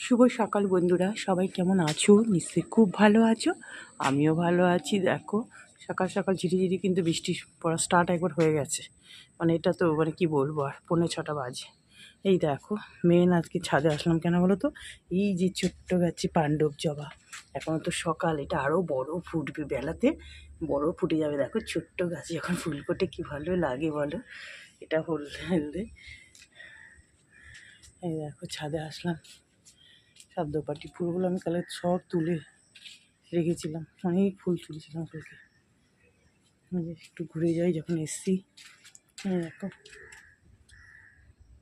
শুভ সকাল বন্ধুরা, সবাই কেমন আছো? নিশ্চয়ই খুব ভালো আছো। আমিও ভালো আছি, দেখো, সকাল সকাল ঝিরিঝিরি কিন্তু বৃষ্টি পড়া স্টার্ট একবার হয়ে গেছে। মানে এটা তো মানে কি বলব আর, পৌনে ছটা বাজে। এই দেখো মেন আজকে ছাদে আসলাম কেন বলো তো এই যে ছোট্ট গাছে পাণ্ডব জবা। এখনও তো সকাল, এটা আরও বড় ফুটবে বেলাতে, বড় ফুটে যাবে। দেখো, ছোট্ট গাছে যখন ফুল ফোটে কী ভালো লাগে বলো, এটা হলদে। এই দেখো, ছাদে আসলাম। পাটি ফুলগুলো আমি কালে সব তুলে রেখেছিলাম। অনেক ফুল তুলেছিলাম ফুলকে একটু ঘুরে যাই যখন এসছি। এই দেখো।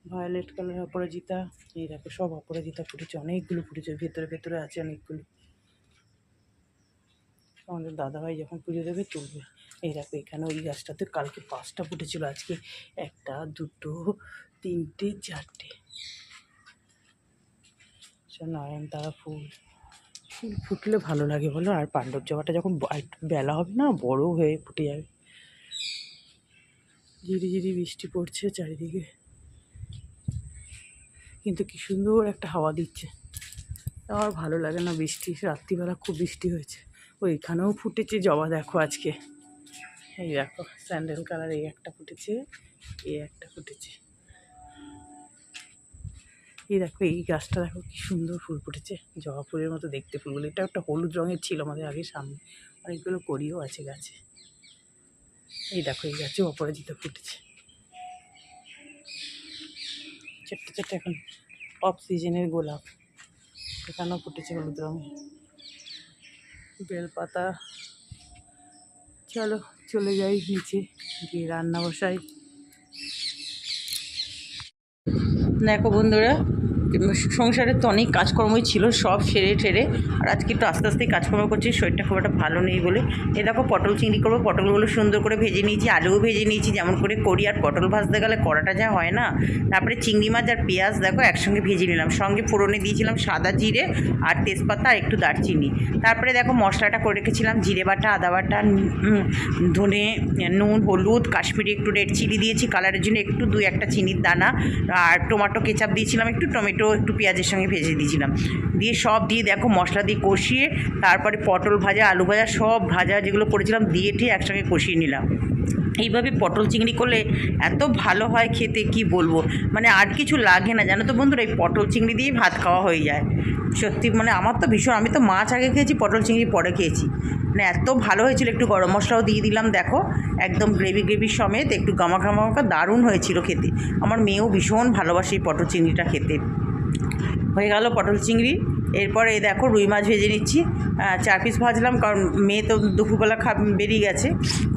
ভায়োলেট কালার অপরাজিতা। এই দেখো, সব অপরাজিতা ফুটেছে। অনেকগুলো ফুটেছে। ভেতরে ভেতরে আছে অনেকগুলো। আমাদের দাদাভাই যখন পুজো দেবে, তুলবে। এই দেখো, এখানে ওই গাছটাতে কালকে পাঁচটা ফুটেছিল। আজকে একটা, দুটো, তিনটে, চারটে। নয়নতারা ফুল। ফুল ফুটলে ভালো লাগে বলো। আর পাণ্ডব জবাটা যখন বেলা হবে না, বড় হয়ে ফুটে যাবে। ঝিরি ঝিরি বৃষ্টি পড়ছে চারিদিকে। কিন্তু কি সুন্দর একটা হাওয়া দিচ্ছে। আর ভালো লাগে না বৃষ্টি। রাত্রিবেলা খুব বৃষ্টি হয়েছে। ওইখানেও ফুটেছে জবা, দেখো আজকে। এই দেখো, স্যান্ডেল কালার এই একটা ফুটেছে, এই একটা ফুটেছে। এই দেখো, এই গাছটা দেখো কি সুন্দর ফুল ফুটেছে। জবা ফুলের মতো দেখতে ফুলগুলো। এটা একটা হলুদ রঙের ছিল আমাদের আগে সামনে। অনেকগুলো করিও আছে গাছে। এই দেখো, এই গাছে অপরাজিতা ফুটেছে। ছোট্ট ছোট্ট এখন অফ সিজনের গোলাপ। এখানেও ফুটেছে হলুদ রঙে। বেলপাতা। চলো, চলে যাই নিচে গিয়ে রান্না বসাই। দেখো বন্ধুরা সংসারের তো অনেক কাজকর্মই ছিল, সব সেরে ঠেরে। আর আজকে একটু আস্তে আস্তে কাজকর্ম করছি, শরীরটা খুব একটা ভালো নেই বলে। এ দেখো, পটল চিংড়ি করব, পটলগুলো সুন্দর করে ভেজে নিয়েছি, আলুও ভেজে নিয়েছি, যেমন করে করি। আর পটল ভাজতে গেলে কড়াটা যা হয় না, তারপরে চিংড়ি মাছ আর পেঁয়াজ দেখো একসঙ্গে ভেজে নিলাম। সঙ্গে ফোড়নে দিয়েছিলাম সাদা জিরে আর তেজপাতা আর একটু দারচিনি। তারপরে দেখো মশলাটা করে রেখেছিলাম, জিরে বাটা, আদা বাটা ধনে, নুন, হলুদ, কাশ্মীরি একটু রেড চিলি দিয়েছি কালারের জন্য একটু দুই একটা চিনির দানা, আর টমেটো কেচাপ দিয়েছিলাম, একটু টমেটো একটু পেঁয়াজের সঙ্গে ভেজে দিয়েছিলাম। দিয়ে সব দিয়ে দেখো মশলা দিয়ে কষিয়ে, তারপরে পটল ভাজা, আলু ভাজা, সব ভাজা যেগুলো করেছিলাম, দিয়ে ঠিক একসঙ্গে কষিয়ে নিলাম। এইভাবে পটল চিংড়ি করলে এত ভালো হয় খেতে, কি বলব? মানে আর কিছু লাগে না, জানো তো বন্ধুরা, এই পটল চিংড়ি দিয়েই ভাত খাওয়া হয়ে যায়। সত্যি মানে আমার তো ভীষণ, আমি তো মাছ আগে খেয়েছি, পটল চিংড়ি পরে খেয়েছি। মানে এত ভালো হয়েছিল, একটু গরম মশলাও দিয়ে দিলাম, দেখো, একদম গ্রেভি গ্রেভি সমেত, একটু গামা গামা দারুণ হয়েছিল খেতে। আমার মেয়েও ভীষণ ভালোবাসে এই পটল চিংড়িটা খেতে। হয়ে গেল পটল চিংড়ি। এরপরে দেখো রুই মাছ ভেজে নিচ্ছি। চার পিস ভাজলাম কারণ মেয়ে তো দুপুরবেলা খা বেরিয়ে গেছে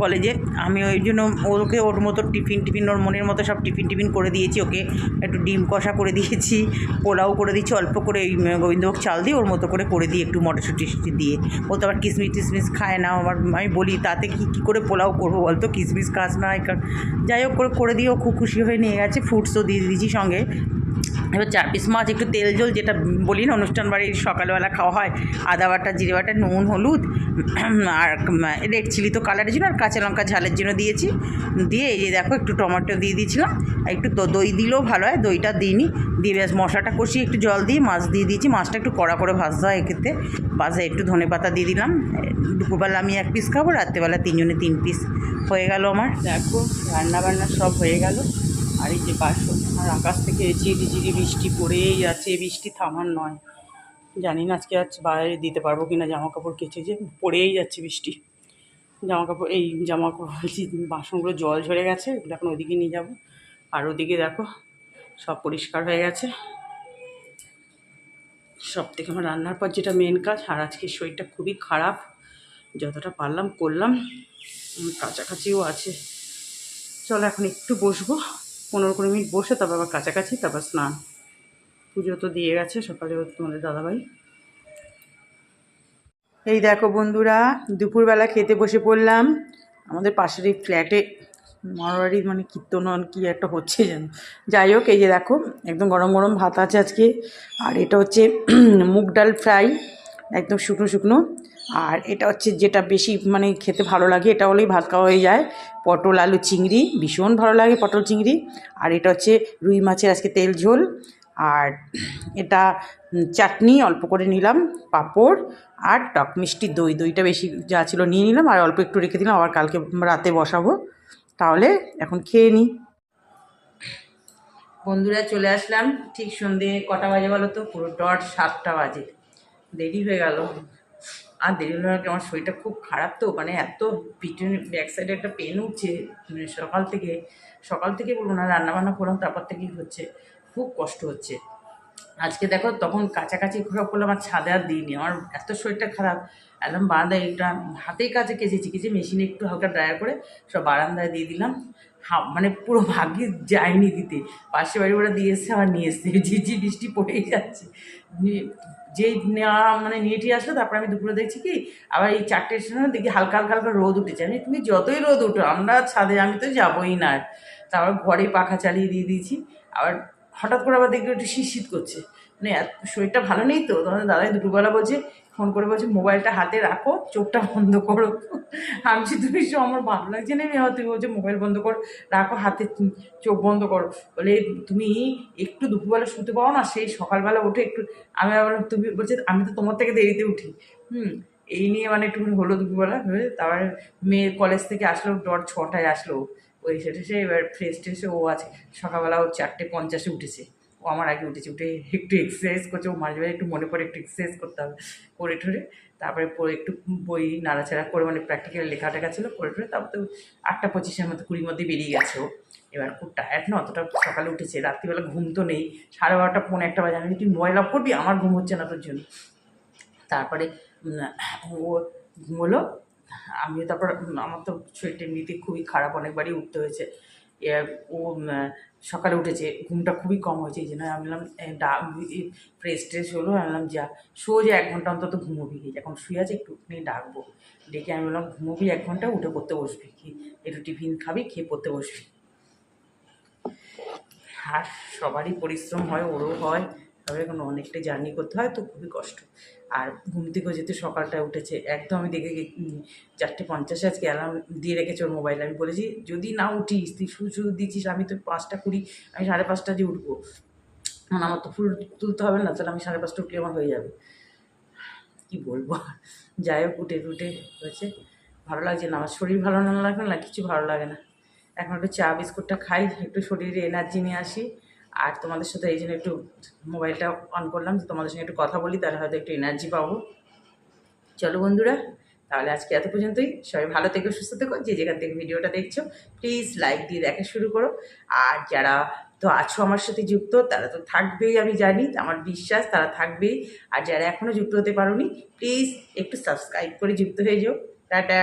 কলেজে। আমি ওই জন্য ওকে ওর মতো টিফিন টিফিন, ওর মনের মতো সব টিফিন টিফিন করে দিয়েছি। ওকে একটু ডিম কষা করে দিয়েছি, পোলাও করে দিয়েছি, অল্প করে ওই গোবিন্দভোগ চাল দিয়ে ওর মতো করে করে দিই একটু মটরশুঁটি দিয়ে। ও তো আবার কিশমিশ টিসমিস খায় না, আমার আমি বলি, তাতে কি, কী করে পোলাও করব বলতো? কিশমিশ খাস না যাই হোক, করে করে দিয়ে ও খুব খুশি হয়ে নিয়ে গেছে ফ্রুটসও দিয়ে দিয়েছি সঙ্গে। এবার চার পিস মাছ, একটু তেল জল যেটা বলি না, অনুষ্ঠান বাড়ির সকালবেলা খাওয়া হয়, আদা বাটা, জিরে বাটা, নুন, হলুদ, আর রেড চিলি তো কালারের জন্য, আর কাঁচা লঙ্কা ঝালের জন্য দিয়েছি। দিয়ে এই যে দেখো, একটু টমেটো দিয়ে দিয়েছিলাম, আর একটু দই দিলেও ভালো হয়, দইটা দিইনি। দিয়ে ব্যাস মশলাটা কষিয়ে একটু জল দিয়ে মাছ দিয়ে দিয়েছি, মাছটা একটু কড়া করে ভাজতে হয় এক্ষেত্রে। বাসে একটু ধনে পাতা দিয়ে দিলাম, দুপুরবেলা আমি এক পিস খাব, রাত্রেবেলা তিনজনে তিন পিস হয়ে গেল আমার। দেখো রান্না বান্না সব হয়ে গেল, আর এই যে বাসন আর আকাশ থেকে ঝিরি ঝিরি বৃষ্টি পড়েই যাচ্ছে বৃষ্টি থামার নয়। জানি না আজকে আজ বাইরে দিতে পারব কি না জামা কাপড় কেচে যে পড়েই যাচ্ছে বৃষ্টি। জামা কাপড় এই জামা কাপড় বাসনগুলো জল ঝরে গেছে, এগুলো এখন ওদিকে নিয়ে যাব। আর ওদিকে দেখো, সব পরিষ্কার হয়ে গেছে। সব থেকে আমার রান্নার পর যেটা মেন কাজ, আর আজকে শরীরটা খুবই খারাপ, যতটা পারলাম করলাম। কাছাকাছিও আছে। চলো এখন একটু বসবো। পনেরো কুড়ি মিনিট বসে, তারপর আবার কাছাকাছি, তারপর স্নান। পুজো তো দিয়ে গেছে, সকালে তোমাদের দাদাভাই। এই দেখো বন্ধুরা, দুপুরবেলা খেতে বসে পড়লাম। আমাদের পাশের এই ফ্ল্যাটে মারোয়ারি মানে কীর্তন কি একটা হচ্ছে যেন। যাই হোক, এই যে দেখো, একদম গরম গরম ভাত আছে আজকে। আর এটা হচ্ছে মুগ ডাল ফ্রাই, একদম শুকনো শুকনো। আর এটা হচ্ছে যেটা বেশি মানে খেতে ভালো লাগে, এটা হলেই ভাত খাওয়া হয়ে যায়। পটল, আলু, চিংড়ি, ভীষণ ভালো লাগে পটল, চিংড়ি। আর এটা হচ্ছে রুই মাছের আজকে তেল ঝোল। আর এটা চাটনি অল্প করে নিলাম, পাঁপড় আর টক মিষ্টি দই, দইটা বেশি যা ছিল নিয়ে নিলাম আর অল্প একটু রেখে দিলাম, আবার কালকে রাতে বসাবো। তাহলে এখন খেয়ে নিই বন্ধুরা চলে আসলাম, ঠিক সন্ধে কটা বাজে বলো তো? পুরো ডট সাতটা বাজে। দেরি হয়ে গেল। আর দেরি হলো না কি, আমার শরীরটা খুব খারাপ তো মানে এত পিছনে ব্যাক সাইডে একটা পেন উঠছে মানে সকাল থেকে সকাল থেকে বলব না রান্নাবান্না করলাম তারপর থেকেই হচ্ছে খুব কষ্ট হচ্ছে। আজকে দেখো তখন কাছাকাছি ঘোরা করলাম আর ছাদে আর দিইনি, আমার এত শরীরটা খারাপ। একদম বারান্দায় একটা হাতেই কাছে কেচেছি, কেচে মেশিনে একটু হালকা ড্রাই করে সব বারান্দায় দিয়ে দিলাম। হা- মানে পুরো ভাগ্যে যায়নি দিতে। পাশে বাড়ি ওরা দিয়ে এসছে, আবার নিয়ে এসছে। ঝিঝি বৃষ্টি পড়েই যাচ্ছে। যেই নেওয়া মানে নিয়ে টিয়ে আসলো, তারপর আমি দুপুরে দেখছি কি, আবার এই চারটের সময় দেখি হালকা হালকা হালকা রোদ উঠেছে। আমি, তুমি যতই রোদ উঠো, আমরা ছাদে, আমি তো যাবোই না। তারপর ঘরে পাখা চালিয়ে দিয়ে দিয়েছি। আবার হঠাৎ করে আবার দেখি একটু শীত শীত করছে। মানে শরীরটা ভালো নেই তো? তোমাদের দাদাই দুপুরবেলা বলছে ফোন করে বলছে মোবাইলটা হাতে রাখো চোখটা বন্ধ করো। আমি বলছি, তুমি আমার ভালো লাগছে না আমি তুমি বলছে মোবাইল বন্ধ করো রাখো হাতে চোখ বন্ধ করো। বলে তুমি একটু দুপুরবেলা শুতে পারো না সেই সকালবেলা উঠে একটু আমি আবার তুমি বলছে আমি তো তোমার থেকে দেরিতে উঠি। হুম এই নিয়ে মানে একটুখানি হলো দুপুরবেলা। তারপরে মেয়ে কলেজ থেকে আসলো ডট ছটায় আসলো। ওই সেটা সে এবার ফ্রেশ ট্রেশে ও আছে। সকালবেলা ও চারটে পঞ্চাশে উঠেছে। ও আমার আগে উঠেছে। উঠে একটু এক্সারসাইজ করছে। ও মাঝে মাঝে একটু মনে পড়ে একটু এক্সারসাইজ করতে হবে। করে ঠরে তারপরে পরে একটু বই নাড়াচাড়া করে মানে প্র্যাকটিক্যাল লেখা টেখা ছিল করে ঠরে তারপর তো আটটা পঁচিশের মতো কুড়ির মধ্যে বেরিয়ে গেছে ও। এবার খুব টায়ার্ড না, অতটা সকালে উঠেছে। রাত্রিবেলা ঘুম তো নেই। সাড়ে বারোটা, পৌনে একটা বাজে। আমি তুই মোবাইল অফ করবি আমার ঘুম হচ্ছে না তোর জন্য। তারপরে ও ঘুমোলো। আমিও তারপর আমার তো শরীরটা এমনিতে খুবই খারাপ, অনেকবারই উঠতে হয়েছে। ও সকালে উঠেছে, ঘুমটা খুবই কম হয়েছে, এই জন্য আমি বললাম ডাক ফ্রেশ ট্রেশ হলো, আমি বললাম যা, সোজা এক ঘণ্টা অন্তত ঘুমোবি। এখন শুয়ে আছে একটুখানি ডাকবো। ডেকে আমি বললাম ঘুমোবি এক ঘণ্টা, উঠে পড়তে বসবি। কি, একটু টিফিন খাবি, খেয়ে পড়তে বসবি। আর সবারই পরিশ্রম হয়, ওরও হয়। তবে এখন অনেকটা জার্নি করতে হয়, তো খুবই কষ্ট। আর ঘুম থেকেও যেহেতু সকালটা উঠেছে, একদম আমি দেখে চারটে পঞ্চাশে আজকে অ্যালার্ম দিয়ে রেখেছে ওর মোবাইল আমি বলেছি, যদি না উঠিস, তুই শুধু শুধু দিচ্ছিস, আমি তো পাঁচটা কুড়ি, আমি সাড়ে পাঁচটা দিয়ে উঠবো। কারণ আমার তো ফুল তুলতে হবে না, তাহলে আমি সাড়ে পাঁচটা উঠলে আমার হয়ে যাবে। কি বলব। যাই হোক, উঠে টুটে হয়েছে। ভালো লাগছে না, আমার শরীর ভালো না লাগলে না, কিছু ভালো লাগে না। এখন একটু চা, বিস্কুটটা খাই, একটু শরীরে এনার্জি নিয়ে আসি। আর তোমাদের সাথে এই জন্য একটু মোবাইলটা অন করলাম, যে তোমাদের সঙ্গে একটু কথা বলি, তাহলে হয়তো একটু এনার্জি পাবো। চলো বন্ধুরা, তাহলে আজকে এত পর্যন্তই। সবাই ভালো থেকো, সুস্থ থেকো, যে যেখান থেকে ভিডিওটা দেখছ প্লিজ লাইক দিয়ে দেখা শুরু করো। আর যারা তো আছো আমার সাথে যুক্ত, তারা তো থাকবেই, আমি জানি, আমার বিশ্বাস, তারা থাকবেই। আর যারা এখনও যুক্ত হতে পারোনি প্লিজ একটু সাবস্ক্রাইব করে যুক্ত হয়ে যাও। টাটা।